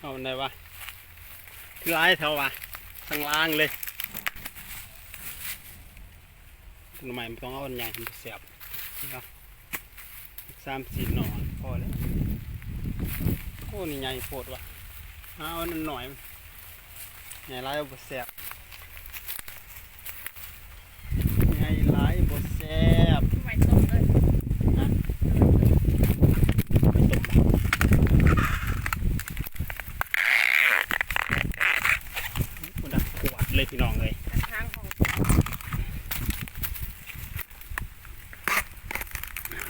เอาไหนวะคือร้ายแถววะทางล่างเลยทำไมมันต้องเอาอันใหญ่มันเสียบนะครับสามสี่หน่อพอแล้วโอ้นี่ใหญ่โปดวะเอาอันหน่อยใหญ่ร้ายเอาเสียบใหญ่ร้ายบ่เสียบ ไว้ตรงเลย ไปตบมันดักขวด เลยพี่น้องเลยทางของ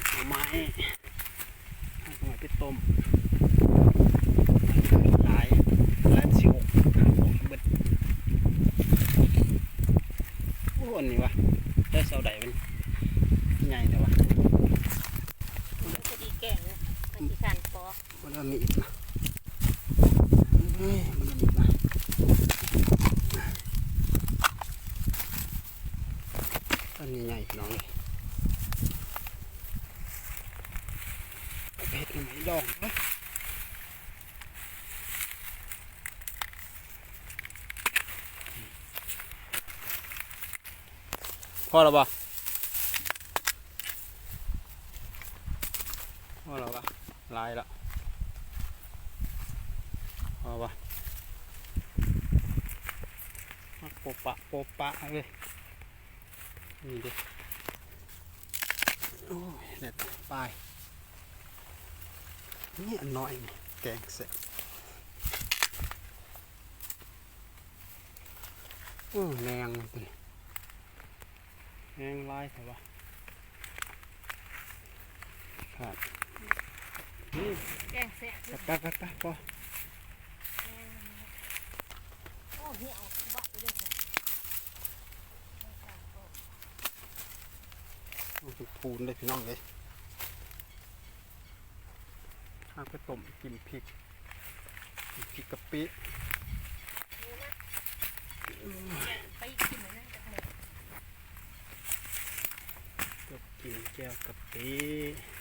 เอาไม้เอาไม้ไปต้มหลายหลายสิวหาผมเบิดโอ้อันนี้วะได้เสาใดมันใหญ่แต่ว่ามันจะดีแก่งมันจะการปอกมันก็มีอีกนะเฮ้ยมันก็มีอีกนะ อันนี้ใหญ่พี่น้องเลยเพชรไหมดอกนะพอแล้วปะพอแล้วปะลายละพอปะมาโปะปะโปะปะเลย นี่ดิโอ้ยเด็ดไปนี่อันน้อยนี่แกงเสร็จโอ้แรงมันตัวนี้แรงลายเถอะวะขาดนี่แกงแซ่บไปไปไปไปพอโอ้เหี่ยวบักเลยค่ะเอา ปพูนเลยพี่น้องเลยข้าไปต้มกินพริกกินพริกกะปิกิมดก็กินแก้วกะปิ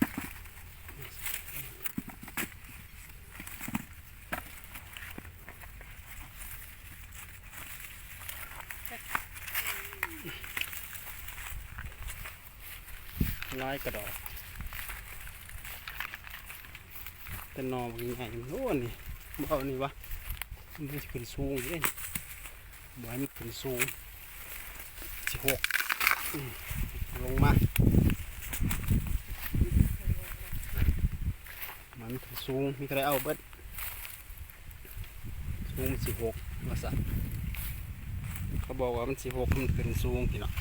ลายกระดอกเป็นนอมันใหญ่โน่นนี่บ่เอานี่วะมันจะขึ้นสูงเลยบ่ให้มันขึ้นสูงสิหกลงมามันขึ้นสูงมีใครเอาเบิดสูงสิหกว่าสันเขาบอกว่ามันสิหกมันขึ้นสูงพี่น้อง